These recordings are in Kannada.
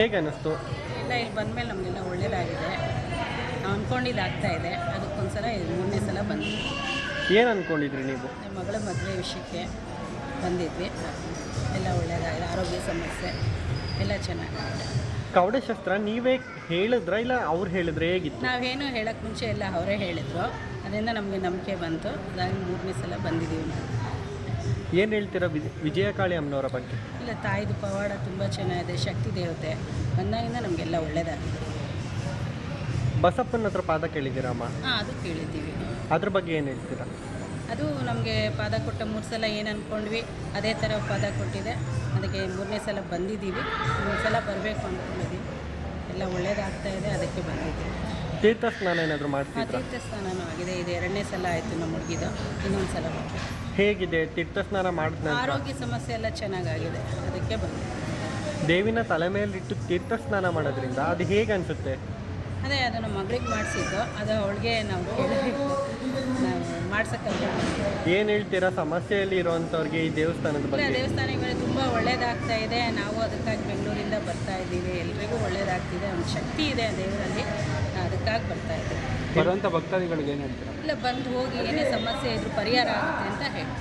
ಹೇಗೆ ಅನ್ನಿಸ್ತು? ಇಲ್ಲ ಇಲ್ಲಿ ಬಂದಮೇಲೆ ನಮಗೆಲ್ಲ ಒಳ್ಳೇದಾಗಿದೆ. ನಾವು ಅಂದ್ಕೊಂಡಿದ್ದು ಆಗ್ತಾ ಇದೆ. ಅದಕ್ಕೊಂದ್ಸಲ ಇದು ಮೂರನೇ ಸಲ ಬಂದ್ವಿ. ಏನು ಅಂದ್ಕೊಂಡಿದ್ರಿ ನೀವು? ನಮ್ಮ ಮಗಳ ಮದುವೆ ವಿಷಯಕ್ಕೆ ಬಂದಿದ್ವಿ. ಎಲ್ಲ ಒಳ್ಳೇದಾಗಿದೆ ಆರೋಗ್ಯ ಸಮಸ್ಯೆ ಎಲ್ಲ ಚೆನ್ನಾಗಿದೆ ಕವಡೆ ಶಸ್ತ್ರ ನೀವೇ ಹೇಳಿದ್ರ ಇಲ್ಲ ಅವ್ರು ಹೇಳಿದ್ರೆ ಹೇಗಿತ್ತು? ನಾವೇನು ಹೇಳೋಕ್ಕೆ ಮುಂಚೆ ಎಲ್ಲ ಅವರೇ ಹೇಳಿದ್ರು. ಅದರಿಂದ ನಮಗೆ ನಂಬಿಕೆ ಬಂತು. ಅದಾಗಿ ಮೂರನೇ ಸಲ ಬಂದಿದ್ದೀವಿ ನಾವು. ಏನು ಹೇಳ್ತೀರಾ ವಿಜಯ ವಿಜಯಕಾಳಿ ಅಮ್ಮನವರ ಬಗ್ಗೆ? ಇಲ್ಲ ತಾಯಿದು ಪವಾಡ ತುಂಬ ಚೆನ್ನಾಗಿದೆ ಶಕ್ತಿ ದೇವತೆ. ಬಂದಾಗಿಂದ ನಮಗೆಲ್ಲ ಒಳ್ಳೇದಾಗಿದೆ ಬಸಪ್ಪನ ಹತ್ರ ಪಾದ ಕೇಳಿದ್ದೀರಮ್ಮ ಹಾಂ ಅದು ಕೇಳಿದ್ದೀವಿ. ಅದ್ರ ಬಗ್ಗೆ ಏನು ಹೇಳ್ತೀರಾ? ಅದು ನಮಗೆ ಪಾದ ಕೊಟ್ಟ ಮೂರು ಸಲ ಏನು ಅಂದ್ಕೊಂಡ್ವಿ ಅದೇ ಥರ ಪಾದ ಕೊಟ್ಟಿದೆ. ಅದಕ್ಕೆ ಮೂರನೇ ಸಲ ಬಂದಿದ್ದೀವಿ. ಮೂರು ಸಲ ಬರಬೇಕು ಅಂದ್ಕೊಂಡಿದ್ದೀವಿ ಎಲ್ಲ ಒಳ್ಳೇದಾಗ್ತಾ ಇದೆ ಅದಕ್ಕೆ ಬಂದಿದ್ದೀವಿ. ತೀರ್ಥ ಸ್ನಾನ ಏನಾದರೂ ಮಾಡ್ತೀವಿ ತೀರ್ಥ ಸ್ನಾನನೂ ಆಗಿದೆ. ಇದು ಎರಡನೇ ಸಲ ಆಯಿತು ನಮ್ಮ ಹುಡುಗಿದು. ಇನ್ನೊಂದು ಸಲ ಬರಬೇಕು. ಹೇಗಿದೆ? ತೀರ್ಥಸ್ನಾನ ಮಾಡಿದ ನಂತರ ಆರೋಗ್ಯ ಸಮಸ್ಯೆ ಎಲ್ಲ ಚೆನ್ನಾಗಾಗಿದೆ. ಅದಕ್ಕೆ ಬಂದು. ದೇವಿನ ತಲೆ ಮೇಲಿಟ್ಟು ತೀರ್ಥ ಸ್ನಾನ ಮಾಡೋದ್ರಿಂದ ಅದು ಹೇಗೆ ಅನಿಸುತ್ತೆ? ಅದೇ ಅದು ನಮ್ಮ ಮಗಳಿಗೆ ಮಾಡಿಸಿದ್ದು. ಅದು ಅವಳಿಗೆ ನಾವು ಮಾಡ್ಸೋಕ್ಕಂತ ಏನು ಹೇಳ್ತೀರಾ? ಸಮಸ್ಯೆಯಲ್ಲಿ ಇರೋವಂಥವ್ರಿಗೆ ಈ ದೇವಸ್ಥಾನದ ಇಲ್ಲ ಬಗ್ಗೆ. ದೇವಸ್ಥಾನಗಳಿಗೆ ತುಂಬ ಒಳ್ಳೇದಾಗ್ತಾ ಇದೆ. ನಾವು ಅದಕ್ಕಾಗಿ ಬೆಂಗಳೂರಿಂದ ಬರ್ತಾ ಇದ್ದೀವಿ. ಎಲ್ರಿಗೂ ಒಳ್ಳೇದಾಗ್ತಿದೆ. ಒಂದು ಶಕ್ತಿ ಇದೆ ಆ ದೇವರಲ್ಲಿ. ನಾವು ಅದಕ್ಕಾಗಿ ಬರ್ತಾ ಇದ್ದೀವಿ. ಬರುವಂಥ ಭಕ್ತಾದಿಗಳಿಗೆ ಏನು ಹೇಳ್ತೀರಾ? ಇಲ್ಲ ಬಂದು ಹೋಗಿ ಏನೇ ಸಮಸ್ಯೆ ಇದ್ರೂ ಪರಿಹಾರ ಆಗುತ್ತೆ ಅಂತ ಹೇಳಿ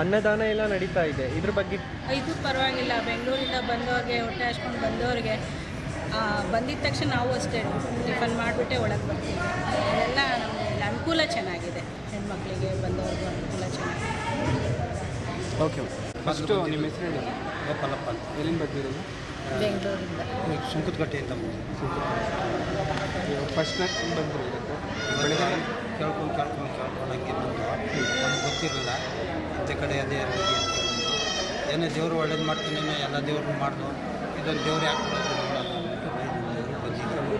ಅನ್ನದಾನ ಎಲ್ಲ ನಡೀತಾ ಇದೆ. ಇದ್ರ ಬಗ್ಗೆ ಇದು ಪರವಾಗಿಲ್ಲ. ಬೆಂಗಳೂರಿಂದ ಬಂದವ್ರಿಗೆ ಹೊಟ್ಟೆ ಹಚ್ಕೊಂಡು ಬಂದವ್ರಿಗೆ ಆ, ಬಂದಿದ ತಕ್ಷಣ ನಾವು ಅಷ್ಟೇ ಟಿಫನ್ ಮಾಡಿಬಿಟ್ಟೆ ಒಳಗೆ ಬರ್ತೀವಿ. ಅದೆಲ್ಲ ನಮಗೆ ಅನುಕೂಲ ಚೆನ್ನಾಗಿದೆ. ಹೆಣ್ಮಕ್ಳಿಗೆ ಬಂದವ್ರಿಗೂ ಅನುಕೂಲ ಚೆನ್ನಾಗಿದೆ. ಓಕೆ ಫಸ್ಟು ನಿಮ್ಮ ಹೆಸರು ಹೇಳಿ. ಗೋಪಾಲಪ್ಪ ಅಂತ. ಎಲ್ಲಿಂದ ಬರ್ತಿರೋದು ಬೆಂಗಳೂರಿಂದ. ಸುಂಕದಕಟ್ಟೆ ಅಂತ ಫಸ್ಟ್ ನೈಟ್ ಬೆಳಗ್ಗೆ ಕೇಳ್ಕೊಂಡು ಕೇಳ್ಕೊಂಡು ಕೇಳ್ಕೊಂಡು ಹಂಗೆ ಬಂದು ನಮ್ಗೆ ಗೊತ್ತಿರಲಿಲ್ಲ ಅಂಥ ಕಡೆ ಅದೇ ಹೇಳಿದ್ರು. ಏನೋ ದೇವರು ಒಳ್ಳೇದು ಮಾಡ್ತೀನಿ ಎಲ್ಲ ದೇವ್ರನ್ನ ಮಾಡ್ದು ಇದೊಂದು ದೇವ್ರು ಯಾಕೆ ನೋಡೋದು ಬಂದಿದ್ದೀವಿ.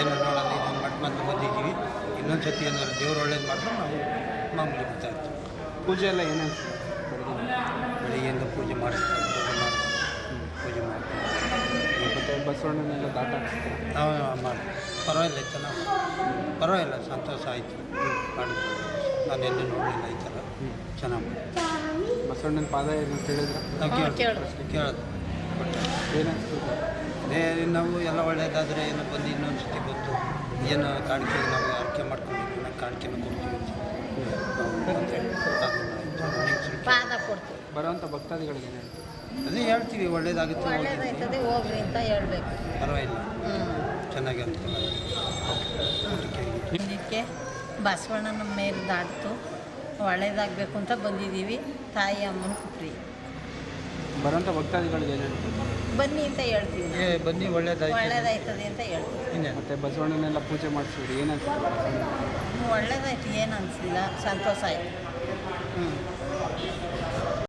ಏನೋ ನೋಡೋಣ ಇದೊಂದು ಮಟ್ಟ ಮಂದಿ ಬಂದಿದ್ದೀವಿ. ಇನ್ನೊಂದು ಸತಿ ಏನಾದ್ರು ದೇವ್ರು ಒಳ್ಳೇದು ಮಾಡಿದ್ರೆ ನಾವು ಮಾಮೂಲಿ ಬರ್ತಾ ಇರ್ತೀವಿ. ಪೂಜೆ ಎಲ್ಲ ಏನು ಬೆಳಿಗ್ಗೆಯಿಂದ ಪೂಜೆ ಮಾಡಿಸ್ತಾರೆ ಪೂಜೆ ಮಾಡ್ತೀವಿ ಮತ್ತು ಬಸವಣ್ಣನೆಲ್ಲ ದಾಟ ನಾವು ಮಾಡಿ ಪರವಾಗಿಲ್ಲ ಚೆನ್ನಾಗಿ ಪರವಾಗಿಲ್ಲ ಸಂತೋಷ ಆಯಿತು. ಮಾಡಿದ್ದು ನಾನು ಎಲ್ಲೂ ನೋಡಲಿಲ್ಲ ಈ ಥರ. ಚೆನ್ನಾಗಿ ಮಾಡಿ ಬಸವಣ್ಣನ ಪಾದ ಏನು ಕೇಳಿದ್ರೆ? ನಾವು ಕೇಳಿದ್ರು. ಕೇಳೋದು. ಏನಿಸ್ತು ಅದೇ ನಾವು ಎಲ್ಲ ಒಳ್ಳೆಯದಾದರೆ ಏನೋ ಬಂದು ಇನ್ನೊಂದು ಸತಿ ಗೊತ್ತು. ಏನು ಕಾಣಿಕೆ ನಾವು ಅರ್ಕೆ ಮಾಡ್ಕೊಂಡು ನಾವು ಕಾಣಿಕೆನ ಕೊಡ್ತೀವಿ ಅಂತ. ಪಾದ ಕೊಡ್ತೀವಿ. ಬರುವಂಥ ಭಕ್ತಾದಿಗಳಿಗೆ ಏನು ಹೇಳ್ತೀವಿ ಅದೇ ಹೇಳ್ತೀವಿ ಒಳ್ಳೇದಾಗುತ್ತೆ. ಒಳ್ಳೇದಾಯ್ತದೆ ಹೋಗ್ರಿ ಅಂತ ಹೇಳ್ಬೇಕು. ಪರವಾಗಿಲ್ಲ. ಹ್ಞೂ ಚೆನ್ನಾಗಿ ಇದಕ್ಕೆ ಬಸವಣ್ಣನ ಮೇಲೆ ದಾಟ್ತು. ಒಳ್ಳೇದಾಗಬೇಕು ಅಂತ ಬಂದಿದ್ದೀವಿ. ತಾಯಿ ಅಮ್ಮನ ಕುಟ್ರಿ ಬರೋಂಥ ಭಕ್ತಾದಿಗಳಿಗೆ ಏನು ಹೇಳ್ತೀವಿ ಬನ್ನಿ ಅಂತ ಹೇಳ್ತೀವಿ ನಾವು. ಬನ್ನಿ ಒಳ್ಳೇದಾಯ್ತು. ಒಳ್ಳೇದಾಯ್ತದೆ ಅಂತ ಹೇಳ್ತೀವಿ. ಇನ್ನೇನು? ಮತ್ತು ಬಸವಣ್ಣನೆಲ್ಲ ಪೂಜೆ ಮಾಡಿಸಿದ್ರಿ ಏನು ಒಳ್ಳೇದಾಯ್ತು ಏನು ಅನಿಸಿಲ್ಲ. ಸಂತೋಷ ಆಯಿತು. ಹ್ಞೂ